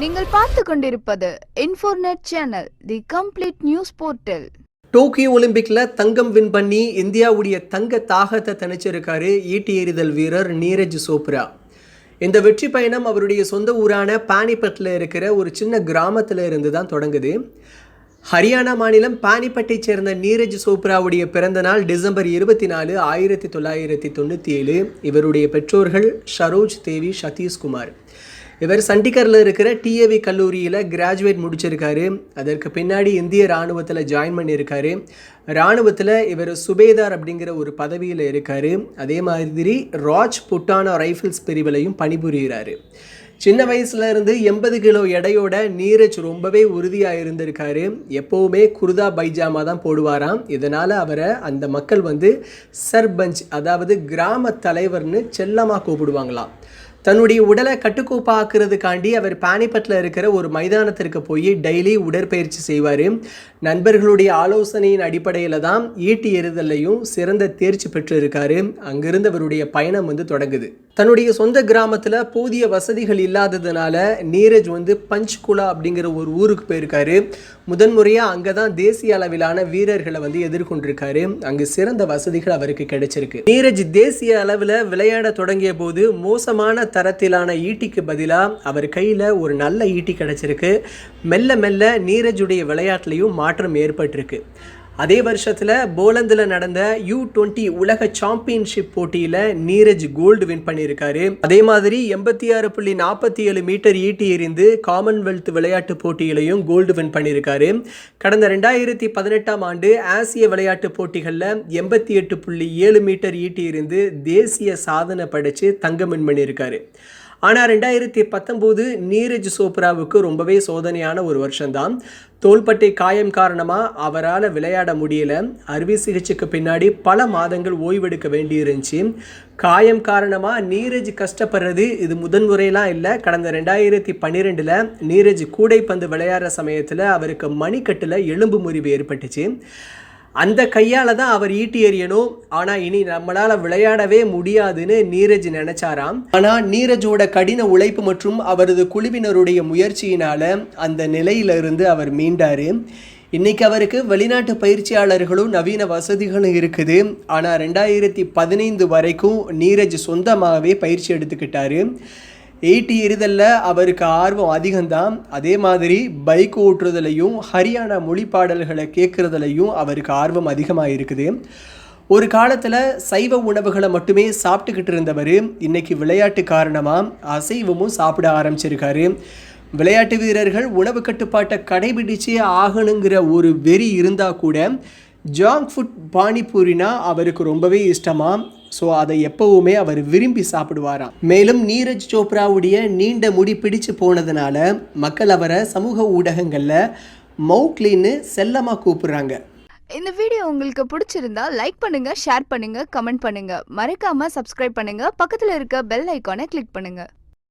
நீங்கள் பார்த்து கொண்டிருப்பது இன்ஃபோர்நெட் channel the complete news portal Tokyo ஒலிம்பிக்ல தங்கம் வின் பண்ணி இந்தியாவுடைய தங்க தாகத்தை தணிச்சிருக்காரு ஈட்டி எறிதல் வீரர் நீரஜ் சோப்ரா. இந்த வெற்றி பயணம் அவருடைய சொந்த ஊரான பானிபட்டில் இருக்கிற ஒரு சின்ன கிராமத்தில் இருந்து தான் தொடங்குது. ஹரியானா மாநிலம் பானிபட்டை சேர்ந்த நீரஜ் சோப்ராவுடைய பிறந்த நாள் டிசம்பர் இருபத்தி நாலு ஆயிரத்தி தொள்ளாயிரத்தி தொண்ணூற்றி ஏழு இவருடைய பெற்றோர்கள் ஷரோஜ் தேவி சதீஷ்குமார். இவர் சண்டிகரில் இருக்கிற டிஏவி கல்லூரியில் கிராஜுவேட் முடிச்சிருக்காரு. அதற்கு பின்னாடி இந்திய இராணுவத்தில் ஜாயின் பண்ணியிருக்காரு. இராணுவத்தில் இவர் சுபேதார் அப்படிங்கிற ஒரு பதவியில் இருக்கார். அதே மாதிரி ராஜ் புட்டானா ரைஃபிள்ஸ் பிரிவிலையும் பணிபுரிகிறாரு சின்ன வயசுல இருந்து எண்பது கிலோ எடையோட நீரஜ் ரொம்பவே உறுதியாக இருந்திருக்காரு. எப்போவுமே குருதா பைஜாமா தான் போடுவாராம். இதனால் அவரை அந்த மக்கள் வந்து சர்பஞ்ச் அதாவது கிராம தலைவர்னு செல்லமாக கூப்பிடுவாங்களாம். தன்னுடைய உடலை கட்டுக்கோப்பாக்குறதுக்காண்டி அவர் பானிபட்டில் இருக்கிற ஒரு மைதானத்திற்கு போய் டெய்லி உடற்பயிற்சி செய்வார். நண்பர்களுடைய ஆலோசனையின் அடிப்படையில் தான் ஈட்டி எறிதலையும் சிறந்த தேர்ச்சி பெற்றிருக்காரு. அங்கிருந்து அவருடைய பயணம் வந்து தொடங்குது. தன்னுடைய சொந்த கிராமத்தில் போதிய வசதிகள் இல்லாததுனால நீரஜ் வந்து பஞ்ச்குலா அப்படிங்கிற ஒரு ஊருக்கு போயிருக்காரு. முதன்முறையாக அங்கே தான் தேசிய அளவிலான வீரர்களை வந்து எதிர்கொண்டிருக்காரு. அங்கு சிறந்த வசதிகள் அவருக்கு கிடைச்சிருக்கு. நீரஜ் தேசிய அளவில் விளையாட தொடங்கிய போது மோசமான தரத்திலான ஈட்டிக்கு பதிலாக அவர் கையில் ஒரு நல்ல ஈட்டி கிடைச்சிருக்கு. மெல்ல மெல்ல நீரஜுடைய விளையாட்டுலையும் மாற்றம் ஏற்பட்டிருக்கு. அதே வருஷத்தில் போலந்தில் நடந்த யூ டுவெண்ட்டி உலக சாம்பியன்ஷிப் போட்டியில் நீரஜ் கோல்டு வின் பண்ணியிருக்காரு. அதே மாதிரி எண்பத்தி ஆறு புள்ளி நாற்பத்தி ஏழு மீட்டர் ஈட்டி எறிந்து காமன்வெல்த் விளையாட்டு போட்டியிலையும் கோல்டு வின் பண்ணியிருக்காரு. கடந்த ரெண்டாயிரத்தி பதினெட்டாம் ஆண்டு ஆசிய விளையாட்டு போட்டிகளில் எண்பத்தி எட்டு புள்ளி ஏழு மீட்டர் ஈட்டி எறிந்து தேசிய சாதனை படைச்சு தங்கம் வின் பண்ணியிருக்காரு. ஆனால் ரெண்டாயிரத்தி பத்தொம்போது நீரஜ் சோப்ராவுக்கு ரொம்பவே சோதனையான ஒரு வருஷம்தான். தோள்பட்டை காயம் காரணமாக அவரால் விளையாட முடியல. அறுவை சிகிச்சைக்கு பின்னாடி பல மாதங்கள் ஓய்வெடுக்க வேண்டியிருந்துச்சு. காயம் காரணமாக நீரஜ் கஷ்டப்படுறது இது முதன்முறையெல்லாம் இல்லை. கடந்த ரெண்டாயிரத்தி பன்னிரெண்டில் நீரஜ் கூடைப்பந்து விளையாடுற சமயத்தில் அவருக்கு மணிக்கட்டில் எலும்பு முறிவு ஏற்பட்டுச்சு. அந்த கையால் தான் அவர் ஈட்டி எறியணும். ஆனால் இனி நம்மளால் விளையாடவே முடியாதுன்னு நீரஜ் நினைச்சாராம். ஆனால் நீரஜோட கடின உழைப்பு மற்றும் அவரது குழுவினருடைய முயற்சியினால் அந்த நிலையிலிருந்து அவர் மீண்டார். இன்னைக்கு அவருக்கு வெளிநாட்டு பயிற்சியாளர்களும் நவீன வசதிகளும் இருக்குது. ஆனால் ரெண்டாயிரத்தி பதினைந்து வரைக்கும் நீரஜ் சொந்தமாகவே பயிற்சி எடுத்துக்கிட்டாரு. எயிட்டி எறிதலில் அவருக்கு ஆர்வம் அதிகம்தான். அதே மாதிரி பைக் ஓட்டுறதுலையும் ஹரியானா மொழி பாடல்களை கேட்குறதுலையும் அவருக்கு ஆர்வம் அதிகமாக இருக்குது ஒரு காலத்தில் சைவ உணவுகளை மட்டுமே சாப்பிட்டுக்கிட்டு இருந்தவர் இன்னைக்கு விளையாட்டு காரணமாக அசைவமும் சாப்பிட ஆரம்பிச்சிருக்காரு. விளையாட்டு வீரர்கள் உணவு கட்டுப்பாட்டை கடைபிடிச்சே ஆகணுங்கிற ஒரு வெறி இருந்தால் கூட ஜாங்க் ஃபுட் பானிபூரினா அவருக்கு ரொம்பவே இஷ்டமாக ஸோ அதை எப்பவுமே அவர் விரும்பி சாப்பிடுவாராம். மேலும் நீரஜ் சோப்ராவுடைய நீண்ட முடி பிடிச்சு போனதுனால மக்கள் அவரை சமூக ஊடகங்களில் மவுக்லின்னு செல்லமாக கூப்பிடுறாங்க. இந்த வீடியோ உங்களுக்கு பிடிச்சிருந்தா லைக் பண்ணுங்க ஷேர் பண்ணுங்க கமெண்ட் பண்ணுங்க. மறக்காம சப்ஸ்கிரைப் பண்ணுங்க. பக்கத்துல இருக்க பெல் ஐக்கானை கிளிக் பண்ணுங்க.